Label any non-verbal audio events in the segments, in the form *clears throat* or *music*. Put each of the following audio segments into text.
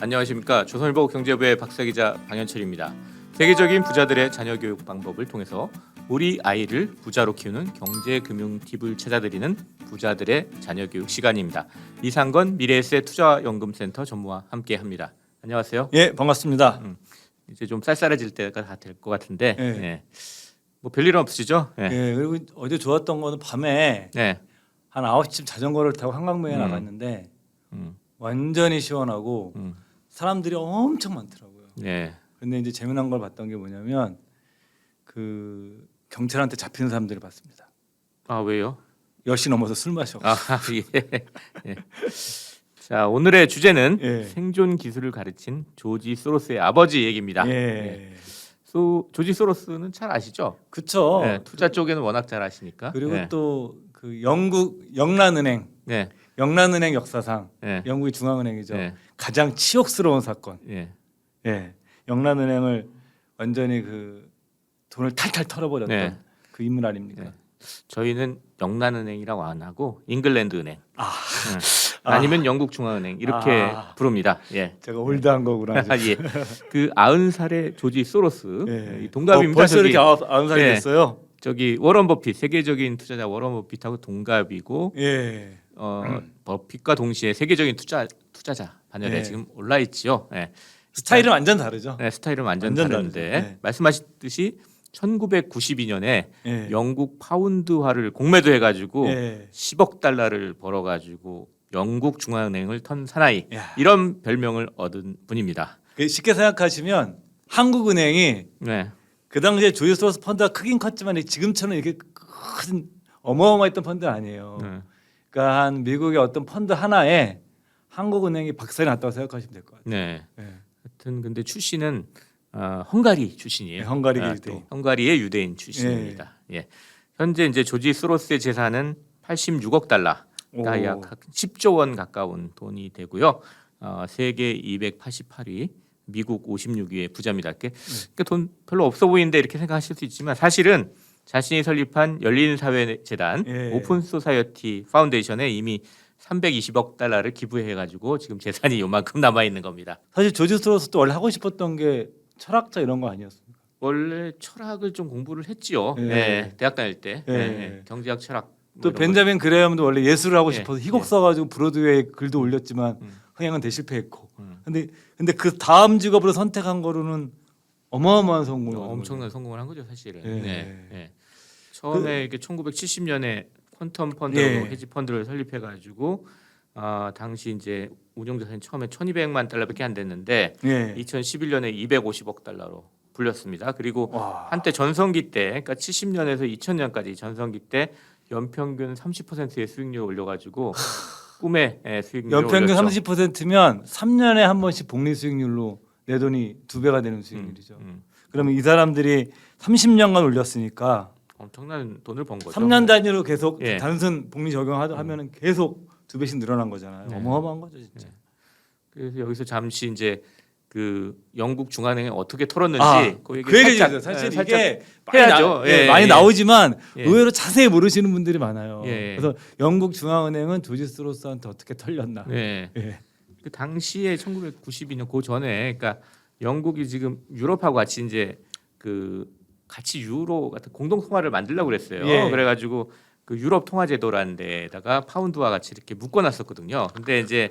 안녕하십니까 조선일보 경제부의 박사 기자 방현철입니다. 세계적인 부자들의 자녀 교육 방법을 통해서 우리 아이를 부자로 키우는 경제 금융 팁을 찾아드리는 부자들의 자녀 교육 시간입니다. 이상건 미래에셋 투자연금센터 전무와 함께합니다. 안녕하세요. 예, 반갑습니다. 이제 좀 쌀쌀해질 때가 다 될 것 같은데, 예. 예. 뭐 별일 없으시죠? 예. 예, 그리고 어제 좋았던 거는 밤에 네. 한 9시쯤 자전거를 타고 한강변에 음. 나갔는데 음, 완전히 시원하고 음, 사람들이 엄청 많더라고요. 네. 근데 이제 재미난 걸 봤던 게 뭐냐면 그 경찰한테 잡히는 사람들을 봤습니다. 아 왜요? 10시 넘어서 술 마셔. 아 *laughs* 예. 예. 자 오늘의 주제는 예. 생존 기술을 가르친 조지 소로스의 아버지 얘기입니다. 예. 예. 소 조지 소로스는 잘 아시죠? 그쵸 네, 투자 쪽에는 워낙 잘 아시니까. 그리고 네. 또그 영국 영란은행 네, 영란은행 역사상 네, 영국의 중앙은행이죠. 네, 가장 치욕스러운 사건. 예. 예. 영란은행을 완전히 그 돈을 탈탈 털어버렸던 네. 그 인물 아닙니까? 네. 저희는 영란은행이라고 안 하고 잉글랜드은행 아, 아. 아니면 영국 중앙은행 이렇게 아. 부릅니다. 예. 제가 올드한 거구나. 아, *laughs* 예. 그 아흔 살의 조지 소로스 예. 이 동갑입니다. 어, 벌써 저기, 이렇게 아흔 살이 예. 됐어요. 저기 워런 버핏 세계적인 투자자 워런 버핏하고 동갑이고 예. 어, 버핏과 동시에 세계적인 투자 투자자 반열에 네. 지금 올라 있지요. 예. 스타일은 완전 다르죠. 네, 스타일은 완전, 완전 다른데. 네. 말씀하셨듯이 1992년에 예. 영국 파운드화를 공매도 해가지고 예. 10억 달러를 벌어가지고 영국 중앙은행을 턴 사나이 야. 이런 별명을 얻은 분입니다. 그 쉽게 생각하시면 한국은행이 네, 그 당시에 조이스로스 펀드가 크긴 컸지만 지금처럼 이렇게 큰 어마어마했던 펀드는 아니에요. 네. 그러니까 한 미국의 어떤 펀드 하나에 한국은행이 박살이 났다고 생각하시면 될 것 같아요. 네. 예. 하여튼 근데 출신은 어, 헝가리 출신이에요. 네, 헝가리 아, 유대인. 또 헝가리의 유대인 출신입니다. 예. 현재 이제 조지 소로스의 재산은 86억 달러. 약 10조 원 가까운 돈이 되고요. 어, 세계 288위, 미국 56위의 부자입니다. 이렇게 네. 그러니까 돈 별로 없어 보이는데 이렇게 생각하실 수 있지만 사실은 자신이 설립한 열린 사회 재단 예. 오픈 소사이어티 파운데이션에 이미 320억 달러를 기부해 가지고 지금 재산이 요만큼 남아 있는 겁니다. 사실 조지 스트로스도 원래 하고 싶었던 게 철학자 이런 거 아니었습니까? 원래 철학을 좀 공부를 했지요. 예. 예, 대학 다닐 때 예. 예, 예. 경제학 철학. 뭐또 벤자민 그레엄도 원래 예술을 하고 예, 싶어서 희곡 예. 써가지고 브로드웨이 글도 올렸지만 음. 흥행은 대실패했고. 거. 음. 근데 근데 그 다음 직업으로 선택한 거로는 어마어마한 성공을 어, 엄청난 성공을 한 거죠, 사실은. 예. 네. 예. 처음에 이게 1970년에 퀀텀 펀드로 예. 헤지 펀드를 설립해 가지고 아, 당시 이제 운용 자산이 처음에 1,200만 달러밖에 안 됐는데. 예. 2011년에 250억 달러로 불렸습니다. 그리고 와. 한때 전성기 때, 그러니까 70년에서 2000년까지 전성기 때 연평균 30%의 수익률을 올려가지고 꿈의 예, 수익률을 연평균 올렸죠. 30%면 3년에 한 번씩 복리 수익률로 내 돈이 두 배가 되는 수익률이죠. 음, 그러면 이 사람들이 30년간 올렸으니까 엄청난 돈을 번 거죠. 3년 단위로 계속 예. 단순 복리 적용하면 은 계속 두 배씩 늘어난 거잖아요. 네. 어마어마한 거죠, 진짜. 그래서 여기서 잠시 이제 그 영국 중앙은행이 어떻게 털었는지 아, 그 얘기 그 얘기 살짝, 죠 사실 예, 살짝 이게 해야죠. 많이, 나, 예, 예, 많이 예. 나오지만 예. 의외로 자세히 모르시는 분들이 많아요. 예. 그래서 영국 중앙은행은 조지 스로스한테 어떻게 털렸나. 네. 예. 그 당시에 1992년 그 전에 그러니까 영국이 지금 유럽하고 같이 이제 그 같이 유로 같은 공동 통화를 만들려고 그랬어요. 예. 그래가지고 그 유럽 통화 제도라는 데다가 파운드와 같이 이렇게 묶어놨었거든요. 근데 이제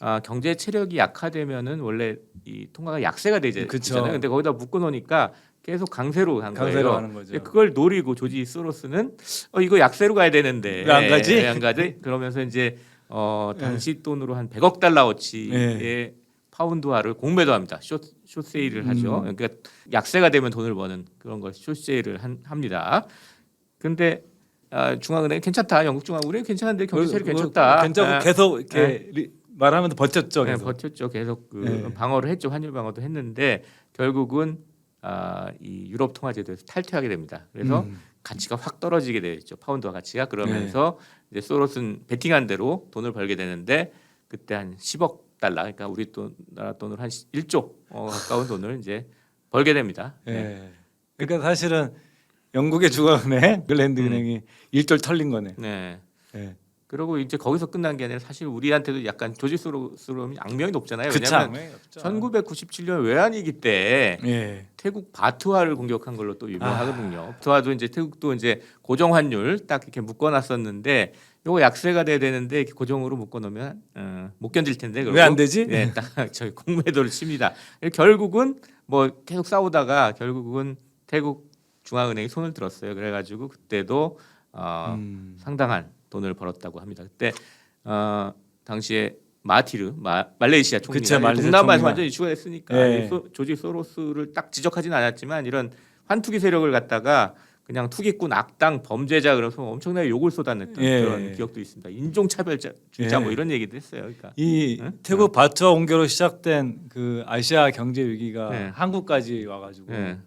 아, 경제 체력이 약화되면은 원래 이 통화가 약세가 되잖아요. 그쵸. 근데 거기다 묶어놓으니까 계속 강세로 간 강세로 거예요. 하는 거죠. 그걸 노리고 조지 소로스는 어 이거 약세로 가야 되는데 왜안 가지? 왜안 가지? 그러면서 이제 어 당시 돈으로 한 100억 달러어치의 예. 파운드화를 공매도 합니다. 숏, 숏세일을 하죠. 음. 그러니까 약세가 되면 돈을 버는 그런 걸 숏세일을 한, 합니다. 근데 아, 중앙은행 괜찮다. 영국 중앙은행 괜찮은데 경제 체력 그- 그- 괜찮다. 괜찮고 아, 계속 이렇게 리- 말하면서 버텼죠. 네, 계속. 버텼죠. 계속 그 네. 방어를 했죠. 환율 방어도 했는데 결국은 아, 이 유럽 통화 제도에서 탈퇴하게 됩니다. 그래서 음. 가치가 확 떨어지게 되죠. 파운드와 가치가 그러면서 네. 이제 소로스는 베팅한 대로 돈을 벌게 되는데 그때 한 10억 달러 그러니까 우리 돈 나라 돈으로 한 1조 어, 가까운 돈을 이제 벌게 됩니다. 네. 예. 그러니까 사실은 영국의 중앙은행, 글랜드 은행이 일절 털린 거네. 네. 예. 그리고 이제 거기서 끝난 게 아니라 사실 우리한테도 약간 조지소로스러움이 악명이 높잖아요. 왜냐하면 1997년 외환위기 때 예. 태국 바트화를 공격한 걸로 또 유명하거든요. 바트화도 이제 태국도 이제 고정 환율 딱 이렇게 묶어놨었는데 요거 약세가 돼야 되는데 이렇게 고정으로 묶어놓으면 어, 못 견딜 텐데 왜 안 되지? 네, 딱 *laughs* 저희 공매도를 칩니다. 결국은 뭐 계속 싸우다가 결국은 태국 중앙은행이 손을 들었어요. 그래가지고 그때도 어, 음. 상당한 돈을 벌었다고 합니다. 그때 어, 당시에 마티르 마, 말레이시아 총리가 말레이시아 동남아에서. 완전히 추가했으니까 예. 이 소, 조지 소로스를 딱 지적하지는 않았지만 이런 환투기 세력을 갖다가 그냥 투기꾼 악당 범죄자 그래서 엄청나게 욕을 쏟아냈던 예. 그런 기억도 있습니다. 인종차별자 진짜 예. 뭐 이런 얘기도 했어요. 그러니까 이 응? 태국 바트와 옹교로 시작된 그 아시아 경제 위기가 네. 한국까지 와가지고 예.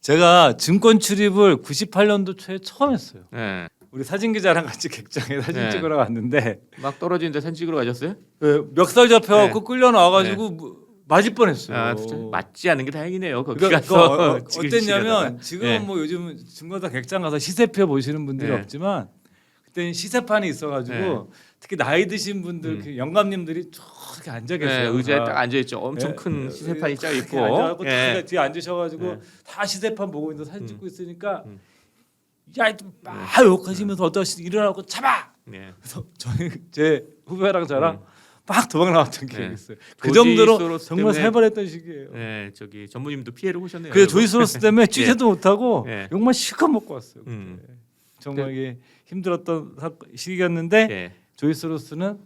제가 증권 출입을 98년도 초에 처음 했어요. 예. 우리 사진 기자랑 같이 객장에 사진 네. 찍으러 갔는데 막 떨어지는데 사진 찍으러 가셨어요? 그 멱살 잡혀갖고 네. 끌려 나와가지고 뭐 맞을 뻔했어요. 아, 진짜 맞지 않은 게 다행이네요. 거기 그러니까 가서 그거 *laughs* 어, 지글지글하다가. 어땠냐면 지금 네. 뭐 요즘 증권사 객장 가서 시세표 보시는 분들이 네. 없지만 그때는 시세판이 있어가지고 네. 특히 나이 드신 분들 음. 그 영감님들이 쫙 앉아 네, 계세요. 의자에 다. 딱 앉아 있죠. 엄청 예, 큰 예, 시세판이 짜 이렇게 있고. 앉아갖고 예. 다 뒤에 앉으셔가지고 네. 다 시세판 보고 있는데 사진 음. 찍고 있으니까 음. 야 막 욕하시면서 어떠시 일어나고 잡아. 네. 그래서 저희 제 후배랑 저랑 음. 막 도망 나왔던 기억이 네. 있어요. 그 정도로 정말 살벌했던 시기예요. 네, 저기 전무님도 피해를 보셨네요. 여러분. 조지 소로스 *laughs* 때문에 취재도 못하고 예. 욕만 실컷 먹고 왔어요. 음. 정말 이게 힘들었던 사- 시기였는데 네, 조지 소로스는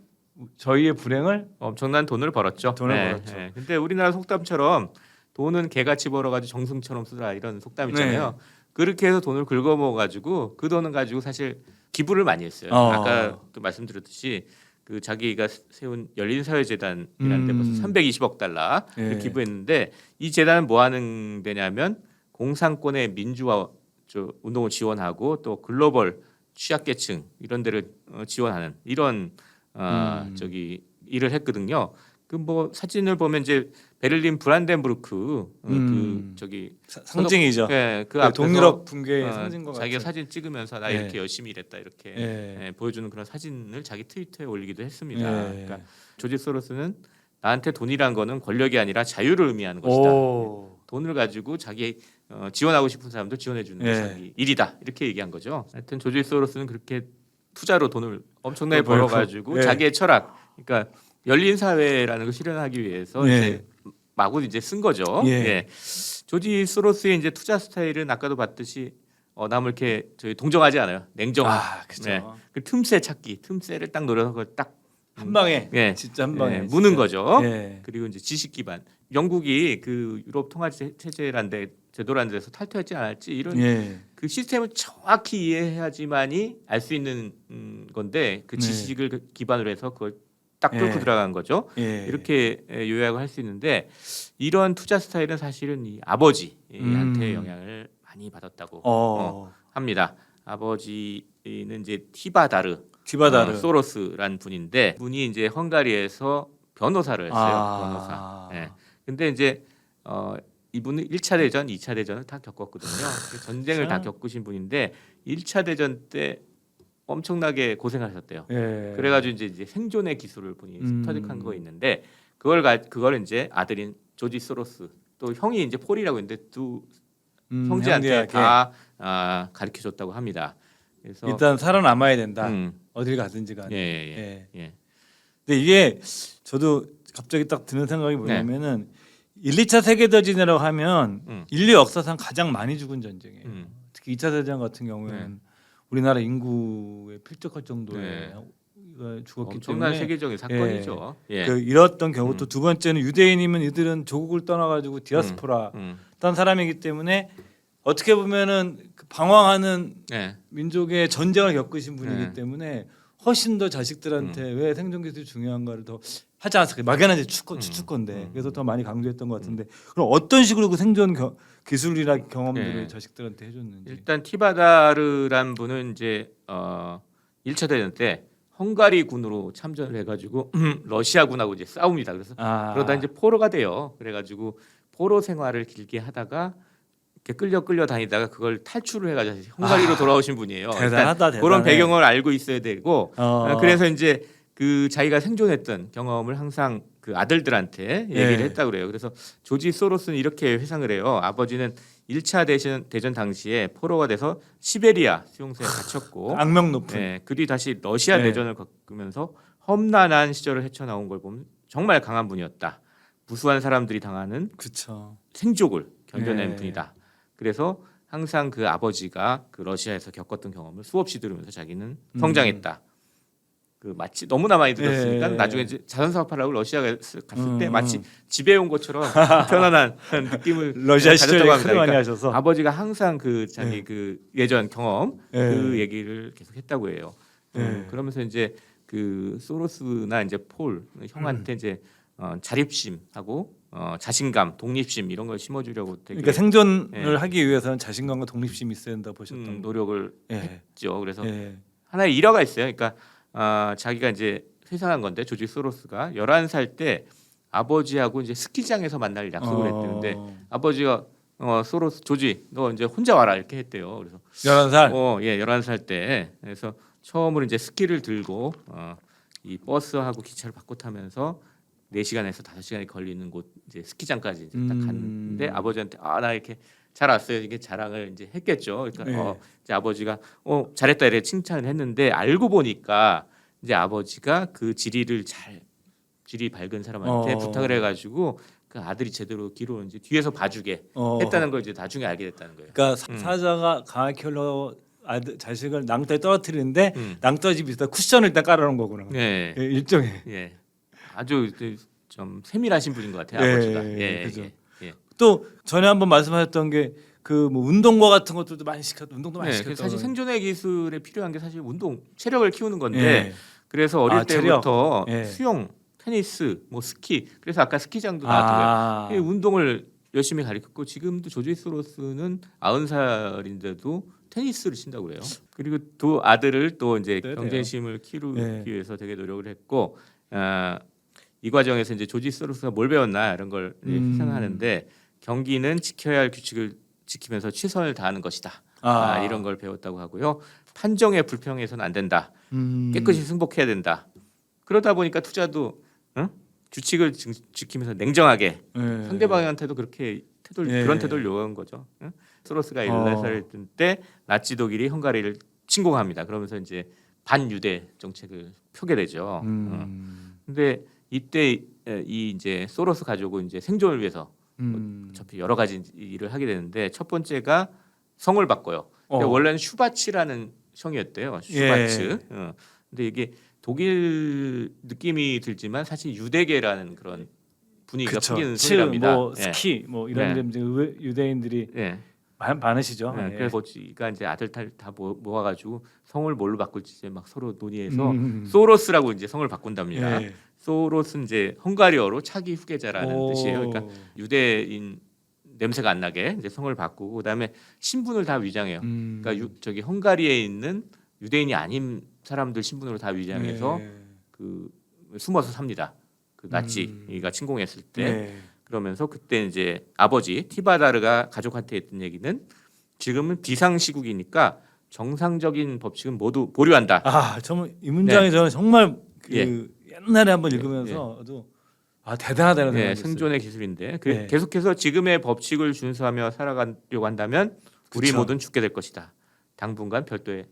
저희의 불행을 엄청난 돈을 벌었죠. 돈을 네, 벌었죠. 네. 근데 우리나라 속담처럼 돈은 개같이 벌어가지고 정승처럼 쓰라 이런 속담 있잖아요. 네. 그렇게 해서 돈을 긁어먹어가지고 그 돈은 가지고 사실 기부를 많이 했어요. 어. 아까 또 말씀드렸듯이 그 자기가 세운 열린 사회 재단이라는 데 음. 벌써 320억 달러 예. 를 기부했는데 이 재단은 뭐 하는 데냐면 공산권의 민주화 저 운동을 지원하고 또 글로벌 취약계층 이런 데를 어, 지원하는 이런 어, 음. 저기 일을 했거든요. 그 뭐 사진을 보면 이제 베를린 브란덴부르크 어, 음. 그 저기 사- 상징이죠. 예, 그그 앞에서 동유럽 붕괴의 어, 상징과 자기가 같은. 사진 찍으면서 나 예. 이렇게 열심히 일했다 이렇게 예. 예, 보여주는 그런 사진을 자기 트위터에 올리기도 했습니다. 예. 그러니까 조지 소로스는 나한테 돈이란 거는 권력이 아니라 자유를 의미하는 것이다. 오. 돈을 가지고 자기 어, 지원하고 싶은 사람들 지원해 주는 게 예. 자기 일이다 이렇게 얘기한 거죠. 하여튼 조지 소로스는 그렇게 투자로 돈을 엄청나게. 벌어가지고 예. 자기의 철학, 그러니까 열린 사회라는 걸 실현하기 위해서 예. 이제 마구 이제 쓴 거죠. 예. 예. 조지 소로스의 이제 투자 스타일은 아까도 봤듯이 어, 남을 이렇게 저희 동정하지 않아요. 냉정한 아, 그죠. 네. 그 틈새 찾기, 틈새를 딱 노려서 그걸 딱 한 방에 예. 진짜 한 방에 예, 무는 거죠. 예. 그리고 이제 지식 기반. 영국이 그 유럽 통화 체- 체제란데 제도란 데서 탈퇴하지 않았지 이런 예. 그 시스템을 정확히 이해해야지만이 알 수 있는 음, 건데 그 네. 지식을 그 기반으로 해서 그걸 딱 뚫고 예. 들어간 거죠. 예. 이렇게 에, 요약을 할 수 있는데 이런 투자 스타일은 사실은 이 아버지한테 음. 영향을 많이 받았다고 어. 합니다. 아버지는 이제 티바다르 디바다르. 어, 소로스란 분인데 분이 이제 헝가리에서 변호사를 했어요. 아. 변호사. 예. 근데 이제 어 이분은 1차 대전, 2차 대전을 다 겪었거든요. 그 전쟁을 다 참. 겪으신 분인데 1차 대전 때 엄청나게 고생하셨대요. 예. 그래가지고 이제, 이제 생존의 기술을 본인이 음. 터득한 거 있는데 그걸 가 그걸 이제 아들인 조지 소로스 또 형이 이제 폴이라고 있는데 두 음, 형제한테 형제에게 다 아, 가르쳐 줬다고 합니다. 그래서 일단 살아남아야 된다. 음, 어딜 가든지 간에. 예, 예, 예. 예. 예. 근데 이게 저도 갑자기 딱 드는 생각이 뭐냐면은 1, 2차 세계 대전이라고 하면 음. 인류 역사상 가장 많이 죽은 전쟁이에요. 음. 특히 2차 대전 같은 경우에는 우리나라 인구에 필적할 정도의 네. 가 죽었기 엄청난 때문에 세계적인 사건이죠. 예. 그 잃었던 경우 음. 또두 번째는 유대인이면 이들은 조국을 떠나가지고 디아스포라 음. 딴 사람이기 때문에 어떻게 보면은 그 방황하는 예. 민족의 전쟁을 겪으신 분이기 네. 음. 때문에 훨씬 더 자식들한테 왜 생존 기술이 중요한가를 더 하지 않았을까 막연한 추측 음. 추측건데 음. 그래서 더 많이 강조했던 것 같은데 그럼 어떤 식으로 그 생존 겨, 기술이나 경험들을 네. 자식들한테 해줬는지 일단 티바다르란 분은 이제 어 1차 대전 때 헝가리 군으로 참전을 해가지고 *clears throat* 러시아 군하고 이제 싸웁니다. 그래서 아. 그러다 이제 포로가 돼요. 그래가지고 포로 생활을 길게 하다가 이렇게 끌려 끌려 다니다가 그걸 탈출을 해가지고 헝가리로 돌아오신 분이에요. 아, 대단하다, 그런 대단해. 배경을 알고 있어야 되고 어. 어, 그래서 이제 그 자기가 생존했던 경험을 항상 그 아들들한테 얘기를 예. 했다 그래요. 그래서 조지 소로스는 이렇게 회상을 해요. 아버지는 1차 대전 대전 당시에 포로가 돼서 시베리아 수용소에 갇혔고 악명 높은. 예, 그뒤 다시 러시아 네. 내전을 겪으면서 험난한 시절을 헤쳐나온 걸 보면 정말 강한 분이었다. 무수한 사람들이 당하는 그렇죠. 생족을 견뎌낸 네. 분이다. 그래서 항상 그 아버지가 그 러시아에서 겪었던 경험을 수없이 들으면서 자기는 음. 성장했다. 그 마치 너무나 많이 들었으니까 네. 나중에 자선 사업하려고 러시아 갔을 때 음. 마치 집에 온 것처럼 *laughs* 편안한 느낌을 러시아 시절에 합니다. 많이 그러니까 하셔서. 아버지가 항상 그 자기 네. 그 예전 경험 네. 그 얘기를 계속 했다고 해요. 네. 음, 그러면서 이제 그 소로스나 이제 폴 음. 형한테 이제 어, 자립심하고 어, 자신감, 독립심 이런 걸 심어주려고 되게 그러니까 생존을 예. 하기 위해서는 자신감과 독립심이 있어야 된다 보셨던 음, 거. 노력을 예. 했죠. 그래서 예. 하나의 일화가 있어요. 그러니까 아, 자기가 이제 회상한 건데 조지 소로스가 11살 때 아버지하고 이제 스키장에서 만날 약속을 했대는데 어. 아버지가 어, 소로스 조지 너 이제 혼자 와라 이렇게 했대요. 그래서 11살. 어, 예, 11살 때. 그래서 처음으로 이제 스키를 들고 어, 이 버스하고 기차를 바꿔 타면서 4시간에서 5시간이 걸리는 곳 이제 스키장까지 이제 딱 음. 갔는데 아버지한테 아, 나 이렇게 잘 왔어요. 이게 자랑을 이제 했겠죠. 그러니까 네. 어, 이제 아버지가 어, 잘했다 이렇게 칭찬을 했는데 알고 보니까 이제 아버지가 그 지리를 잘 지리 밝은 사람한테 어. 부탁을 해 가지고 그 아들이 제대로 기로는지 뒤에서 봐주게 어. 했다는 걸 이제 나중에 알게 됐다는 거예요. 그러니까 사- 음. 사자가 강하게 흘러 아들 자식을 낭떠에 떨어뜨리는데 음. 낭떠집 밑에다 쿠션을 일단 깔아놓은 거구나. 네. 예, 일종의. 예, 아주 그 좀 세밀하신 분인 것 같아요 예, 아버지가. 예, 예, 그죠. 예, 예. 또 전에 한번 말씀하셨던 게 그 뭐 운동과 같은 것들도 많이 시켰 운동도 많이 네, 시켰던 사실 생존의 기술에 필요한 게 사실 운동, 체력을 키우는 건데 예. 그래서 어릴 아, 때부터. 예. 수영, 테니스, 뭐 스키, 그래서 아까 스키장도 나왔고요. 아. 이 운동을 열심히 가르쳤고 지금도 조지 소로스는 아흔 살인데도 테니스를 친다고 그래요. 그리고 두 아들을 또 이제 네, 경쟁심을 키우기 네. 위해서 되게 노력을 했고 아, 이 과정에서 이제 조지 소로스가 뭘 배웠나 이런 걸 음. 생각하는데 경기는 지켜야 할 규칙을 지키면서 최선을 다하는 것이다. 아. 아, 이런 걸 배웠다고 하고요. 판정에 불평해서는 안 된다. 음. 깨끗이 승복해야 된다. 그러다 보니까 투자도 응? 규칙을 지, 지키면서 냉정하게 예. 상대방한테도 그렇게 태도 예. 그런 태도를 요구한 거죠. 응? 소로스가 어. 14살일 때 나치 독일이 헝가리를 침공합니다. 그러면서 이제 반유대 정책을 펴게 되죠. 어. 음. 근데 이때 에, 이 이제 소로스 가족은 이제 생존을 위해서 음. 어차피 여러 가지 일을 하게 되는데 첫 번째가 성을 바꿔요. 어. 근데 원래는 슈바치라는 성이었대요. 슈바츠. 어. 근데 이게 독일 느낌이 들지만 사실 유대계라는 그런 분위기가 그쵸. 풍기는 칠, 성이랍니다. 뭐 예. 스키 뭐 이런 네. 데 이제 유대인들이 예. 많, 많으시죠. 예. 예. 그래서 아버지가 이제 아들 딸다 모아가지고 성을 뭘로 바꿀지 이제 막 서로 논의해서 음. 소로스라고 이제 성을 바꾼답니다. 예. 소로스는 이제 헝가리어로 차기 후계자라는 오. 뜻이에요. 그러니까 유대인 냄새가 안 나게 이제 성을 바꾸고 그다음에 신분을 다 위장해요. 음. 그러니까 유, 저기 헝가리에 있는 유대인이 아닌 사람들 신분으로 다 위장해서 예. 그 숨어서 삽니다. 그 나치가 침공했을 때 예. 그러면서 그때 이제 아버지 티바다르가 가족한테 했던 얘기는 지금은 비상 시국이니까 정상적인 법칙은 모두 보류한다. 아, 정말 이 문장이 저는 정말 그 예. 옛날에 한번 읽으면서도 아 대단하다는 네, 생각이 들었어요. 생존의 기술인데 그 네. 계속해서 지금의 법칙을 준수하며 살아가려고 한다면 우리 그쵸. 모두는 죽게 될 것이다. 당분간 별도의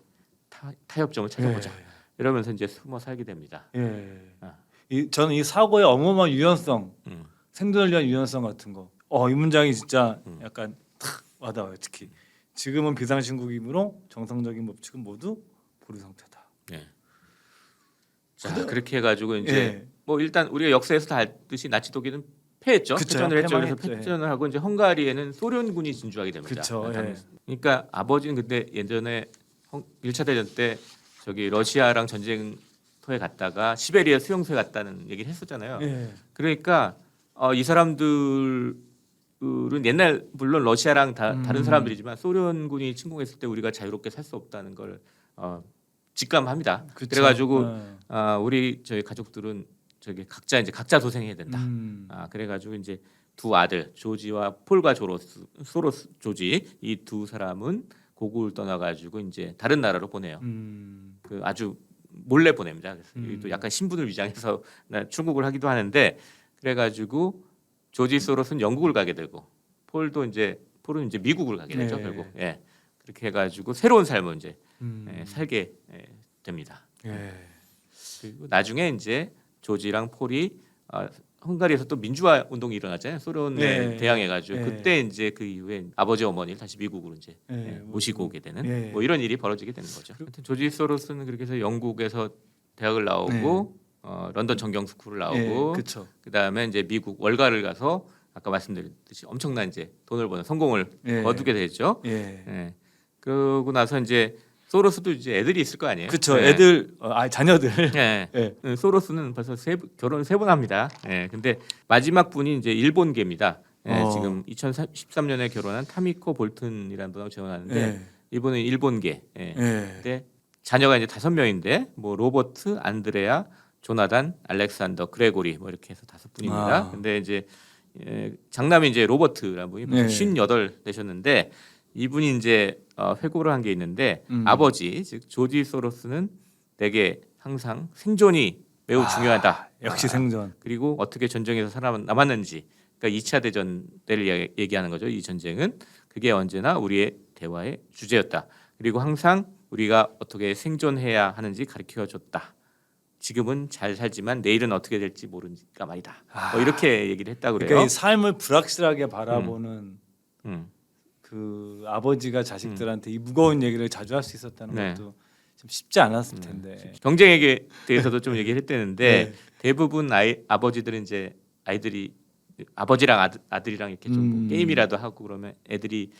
타, 타협점을 찾아보자. 이러면서 이제 숨어 살게 됩니다. 예. 예. 아. 이 저는 이 사고의 어마어마한 유연성, 음. 생존을 위한 유연성 같은 거. 어, 이 문장이 진짜 음. 약간 탁 와닿아요. 특히 지금은 비상신국이므로 정상적인 법칙은 모두 보류 상태다. 자 그렇게 해가지고 이제 예. 뭐 일단 우리가 역사에서 다 알듯이 나치 독일은 패했죠. 그쵸, 패전을 했죠. 그래서. 패전을 하고 이제 헝가리에는 소련군이 진주하게 됩니다. 그쵸, 예. 그러니까 아버지는 근데 예전에 헝- 1차 대전 때 저기 러시아랑 전쟁터에 갔다가 시베리아 수용소에 갔다는 얘기를 했었잖아요. 예. 그러니까 어, 이 사람들은 옛날 물론 러시아랑 다, 음. 다른 사람들이지만 소련군이 침공했을 때 우리가 자유롭게 살 수 없다는 걸 어, 직감합니다. 그쵸. 그래가지고 예. 아, 우리 저희 가족들은 저기 각자 이제 각자 도생해야 된다. 음. 아 그래가지고 이제 두 아들 조지와 폴과 조로스 소로스 조지 이 두 사람은 고국을 떠나가지고 이제 다른 나라로 보내요. 음. 그 아주 몰래 보냅니다. 그래서 음. 또 약간 신분을 위장해서 나 출국을 하기도 하는데 그래가지고 조지 소로스는 영국을 가게 되고 폴도 이제 폴은 이제 미국을 가게 되죠 네. 결국. 예. 그렇게 해가지고 새로운 삶을 이제 음. 예, 살게 예, 됩니다. 예. 그리고 나중에 이제 조지랑 폴이 아, 헝가리에서 또 민주화 운동이 일어났잖아요. 소련에 네. 대항해가지고 네. 그때 이제 그 이후에 아버지 어머니를 다시 미국으로 이제 예, 예, 뭐, 모시고 오게 되는 예. 뭐 이런 일이 벌어지게 되는 거죠. 하여튼 조지 소로스는 그렇게 해서 영국에서 대학을 나오고 어, 런던 정경 스쿨을 나오고 네. 예, 그렇죠. 그다음에 이제 미국 월가를 가서 아까 말씀드렸듯이 엄청난 이제 돈을 버는 성공을 예. 거두게 되죠. 예. 예. 그러고 나서 이제 소로스도 이제 애들이 있을 거 아니에요. 그렇죠. 예. 애들 어, 아 자녀들. 예. *laughs* *laughs* 예. 음, 소로스는 벌써 세, 결혼 세번 합니다. 예. 근데 마지막 분이 이제 일본계입니다. 예, 어. 지금 2013년에 결혼한 타미코 볼튼이라는 분하고 결혼하는데 예. 이분은 일본계. 예. 예. 근데 자녀가 이제 다섯 명인데 뭐 로버트, 안드레아, 조나단, 알렉산더, 그레고리 뭐 이렇게 해서 다섯 분입니다. 아. 근데 이제 예, 장남이 이제 로버트라는 분이 네. 58 되셨는데 이분이 이제 어, 회고를 한 게 있는데 음. 아버지 즉 조지 소로스는 내게 항상 생존이 매우 아, 중요하다. 역시 아, 생존. 그리고 어떻게 전쟁에서 살아남았는지 그러니까 2차 대전 때를 얘기하는 거죠. 이 전쟁은 그게 언제나 우리의 대화의 주제였다. 그리고 항상 우리가 어떻게 생존해야 하는지 가르쳐 줬다. 지금은 잘 살지만 내일은 어떻게 될지 모르니까 말이다. 아. 뭐 이렇게 얘기를 했다고 그래요. 그러니까 이 삶을 불확실하게 바라보는 음. 그 아버지가 자식들한테 이 무거운 얘기를 자주 할 수 있었다는 네. 것도 좀 쉽지 않았을 음. 텐데. 경쟁에 대해서도 좀 *laughs* 얘기를 했대는데 네. 대부분 아이 아버지들은 이제 아이들이 아버지랑 아들, 아들이랑 이렇게 좀 뭐 음. 게임이라도 하고 그러면 애들이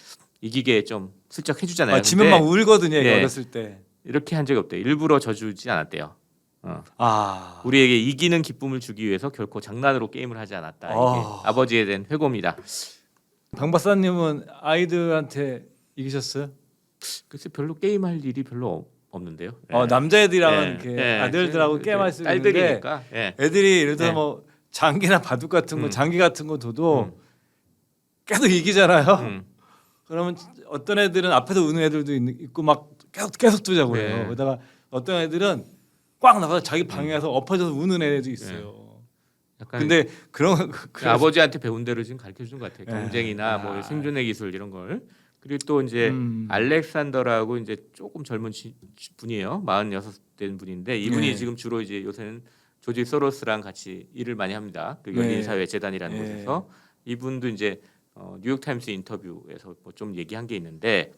이기게 좀 슬쩍 해주잖아요. 아, 지면 근데 막 울거든요. 예. 어렸을 때. 이렇게 한 적이 없대요. 일부러 져주지 않았대요. 어. 아. 우리에게 이기는 기쁨을 주기 위해서 결코 장난으로 게임을 하지 않았다. 이게 아. 아버지에 대한 회고입니다. 방 박사님은 아이들한테 이기셨어요? 글쎄 별로 게임할 일이 별로 없- 없는데요. 어, 예. 남자애들이랑은 예. 이렇게 예. 아들들하고 그- 게임할 그수 있는데 딸들이니까. 예. 애들이 예를 들어 네. 뭐 장기나 바둑 같은 거, 음. 장기 같은 거 둬도 음. 계속 이기잖아요. 음. 그러면 어떤 애들은 앞에서 우는 애들도 있- 있고 막 계속 계속 두자고 해요. 네. 그러다가 어떤 애들은 꽉 나가서 자기 방에서 엎어져서 우는 애도 있어요. 근데 그런 *laughs* 그그 아버지한테 배운 대로 지금 가르쳐 주는 것 같아요. 예. 경쟁이나 뭐 아. 생존의 기술 이런 걸. 그리고 또 이제 음. 알렉산더라고 이제 조금 젊은 지- 지- 분이에요. 46 된 분인데 이분이 네. 지금 주로 이제 요새는 조지 소로스랑 같이 일을 많이 합니다. 그 네. 열린 사회 재단이라는 네. 곳에서 이분도 이제 어, 뉴욕 타임스 인터뷰에서 뭐 좀 얘기한 게 있는데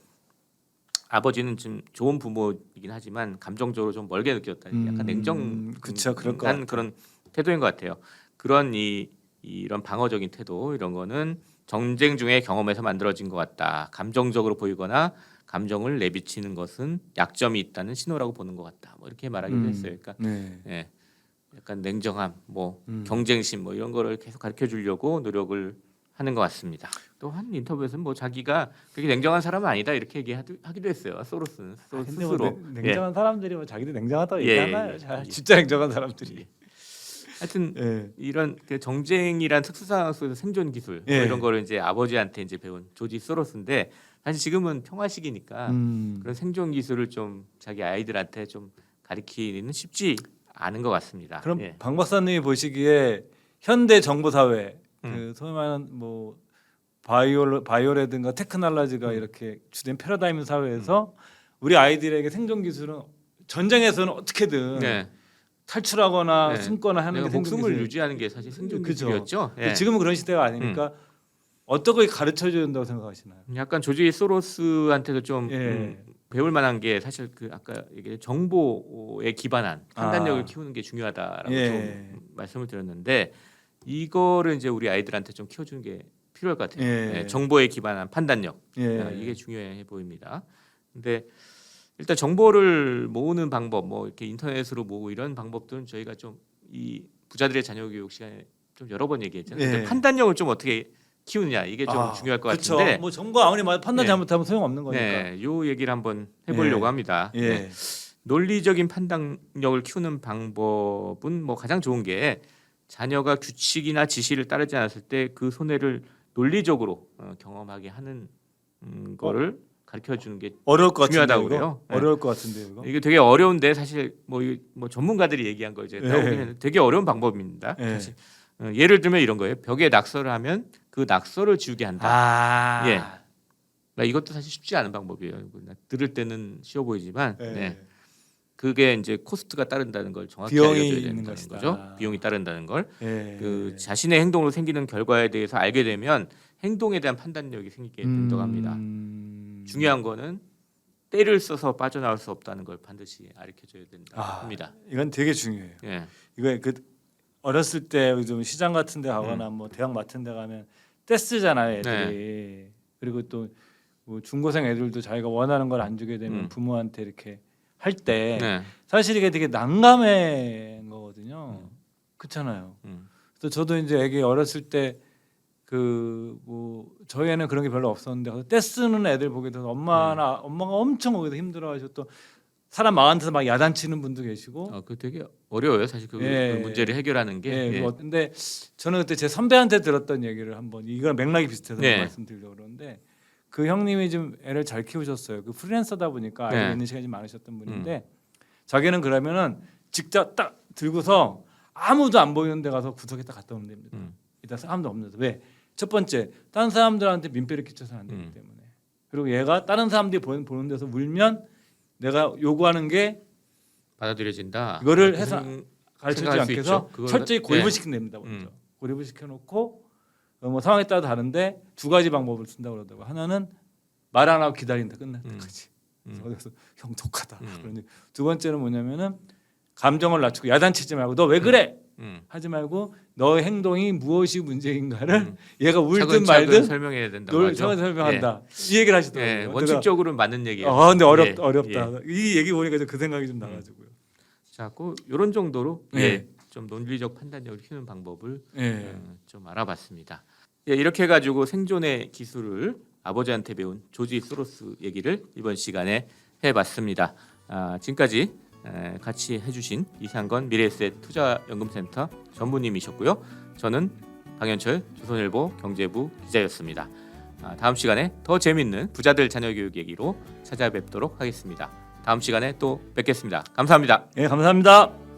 아버지는 좀 좋은 부모이긴 하지만 감정적으로 좀 멀게 느꼈다. 약간 음, 냉정 그쵸, 그럴 것한 같아요. 그런 태도인 것 같아요. 그런 이 이런 방어적인 태도 이런 거는 전쟁 중에 경험에서 만들어진 것 같다. 감정적으로 보이거나 감정을 내비치는 것은 약점이 있다는 신호라고 보는 것 같다. 뭐 이렇게 말하기도 음. 했어요. 그러니까 네. 예, 약간 냉정함, 뭐 음. 경쟁심, 뭐 이런 거를 계속 가르쳐 주려고 노력을 하는 것 같습니다. 또 한 인터뷰에서는 뭐 자기가 그렇게 냉정한 사람은 아니다 이렇게 얘기하기도 했어요. 소로스는 아, 뭐 스스로. 냉- 냉정한 사람들이 뭐 자기도 냉정하다고 예, 얘기하나요? 예, 잘 예. 진짜 *laughs* 냉정한 사람들이. 예. 하여튼 예. 이런 그 정쟁이란 특수 상황 속에서 생존 기술 뭐 예. 이런 거를 이제 아버지한테 이제 배운 조지 소로스인데 사실 지금은 평화 시기니까 음. 그런 생존 기술을 좀 자기 아이들한테 좀 가리키는 쉽지 않은 것 같습니다. 그럼 예. 방 박사님이 보시기에 현대 정보 사회 음. 그 소위 말하는 뭐 바이오 바이오라든가 테크놀로지가 음. 이렇게 주된 패러다임 사회에서 우리 아이들에게 생존 기술은 전쟁에서는 어떻게든 네. 탈출하거나 네. 숨거나 하는 게 목숨을 기술. 유지하는 게 사실 생존 그죠. 기술이었죠. 예. 지금은 그런 시대가 아니니까 어떻게 가르쳐 줘야 된다고 생각하시나요? 약간 조지 소로스한테도 좀 예. 음, 배울 만한 게 사실 그 아까 얘기 정보에 기반한 판단력을 아. 키우는 게 중요하다라고 예. 좀 말씀을 드렸는데 이거를 이제 우리 아이들한테 좀 키워주는 게 필요할 것 같아요. 예. 예, 정보에 기반한 판단력 예. 아, 이게 중요해 보입니다. 근데 일단 정보를 모으는 방법, 뭐 이렇게 인터넷으로 모으고 이런 방법들은 저희가 좀 이 부자들의 자녀 교육 시간에 좀 여러 번 얘기했잖아요. 근데 예. 판단력을 좀 어떻게 키우느냐 이게 좀 아, 중요할 것 그쵸. 같은데. 뭐 정보 아무리 말 판단 예. 잘못하면 소용없는 거니까. 네, 요 얘기를 한번 해보려고 예. 합니다. 예. 네. 논리적인 판단력을 키우는 방법은 뭐 가장 좋은 게 자녀가 규칙이나 지시를 따르지 않았을 때 그 손해를 논리적으로 어, 경험하게 하는 음, 거를 가르쳐 주는 게 어려울 것 중요하다고 같은데 그래요. 네. 어려울 것 같은데요, 이거. 이게 되게 어려운데 사실 뭐, 이- 뭐 전문가들이 얘기한 거 이제 네. 따보면 되게 어려운 방법입니다. 네. 사실. 어, 예를 들면 이런 거예요. 벽에 낙서를 하면 그 낙서를 지우게 한다. 아, 예. 그러니까 이것도 사실 쉽지 않은 방법이에요. 이거 들을 때는 쉬워 보이지만 예. 네. 그게 이제 코스트가 따른다는 걸 정확히 비용이 알려줘야 있는 된다는 것이다. 거죠. 비용이 따른다는 걸. 예. 그 자신의 행동으로 생기는 결과에 대해서 알게 되면 행동에 대한 판단력이 생기게 된다고 합니다. 음. 중요한 거는 때를 써서 빠져나올 수 없다는 걸 반드시 알려줘야 된다 아, 합니다. 이건 되게 중요해요. 예. 이거 그 어렸을 때 좀 시장 같은 데 가거나 음. 뭐 대학 같은 데 가면 떼쓰잖아요, 네. 애들이. 그리고 또 뭐 중고생 애들도 자기가 원하는 걸 안 주게 되면 음. 부모한테 이렇게 할때 네. 사실 이게 되게 난감한 거거든요. 음. 그렇잖아요. 음. 그래서 저도 이제 애기 어렸을 때 그 뭐 저희 애는 그런 게 별로 없었는데 그래서 떼쓰는 애들 보게 돼서 엄마나 음. 엄마가 엄청 거기서 힘들어하셨던 사람 마음한테서 막 야단치는 분도 계시고 어, 그 되게 어려워요. 사실 그, 예. 그 문제를 해결하는 게. 예, 예. 뭐 근데 저는 그때 제 선배한테 들었던 얘기를 한번 이거랑 맥락이 비슷해서 네. 말씀드리려고 그러는데 그 형님이 좀 애를 잘 키우셨어요. 그 프리랜서다 보니까 네. 알고 있는 시간이 좀 많으셨던 분인데 자기는 그러면은 직접 딱 들고서 아무도 안 보이는 데 가서 구석에 딱 갖다 놓으면 됩니다. 음. 일단 사람도 없는 데 왜? 첫 번째, 다른 사람들한테 민폐를 끼쳐서는 안 되기 음. 때문에. 그리고 얘가 다른 사람들이 보는, 보는 데서 울면 내가 요구하는 게 받아들여진다. 이거를 그 해서 생각할 수 않게서 있죠. 그걸- 철저히 고립을 네. 시키면 됩니다. 먼저 음. 고립을 시켜놓고 어, 뭐 상황에 따라 다른데 두 가지 방법을 쓴다고 그러더라고. 하나는 말 안 하고 기다린다 끝날 음. 때까지. 음. 그래서 형 독하다. 음. 그러니 두 번째는 뭐냐면은 감정을 낮추고 야단치지 말고 너 왜 그래 음. 하지 말고 너의 행동이 무엇이 문제인가를 음. *laughs* 얘가 울든 차근차근 말든 설명해야 된다고 널. 처음 설명한다. 이 얘기를 예. 하시더라고요. 예, 원칙적으로는 맞는 얘기예요. 아 근데 어렵 예, 어렵다. 예. 이 얘기 보니까 좀 그 생각이 좀 나가지고요. 자꾸 이런 정도로 네. 예, 좀 논리적 판단력을 키우는 방법을 예. 어, 좀 알아봤습니다. 예, 이렇게 가지고 생존의 기술을 아버지한테 배운 조지 소로스 얘기를 이번 시간에 해봤습니다. 아, 지금까지 에, 같이 해주신 이상건 미래에셋 투자연금센터 전무님이셨고요. 저는 방현철 조선일보 경제부 기자였습니다. 아, 다음 시간에 더 재밌는 부자들 자녀 교육 얘기로 찾아뵙도록 하겠습니다. 다음 시간에 또 뵙겠습니다. 감사합니다. 예, 감사합니다.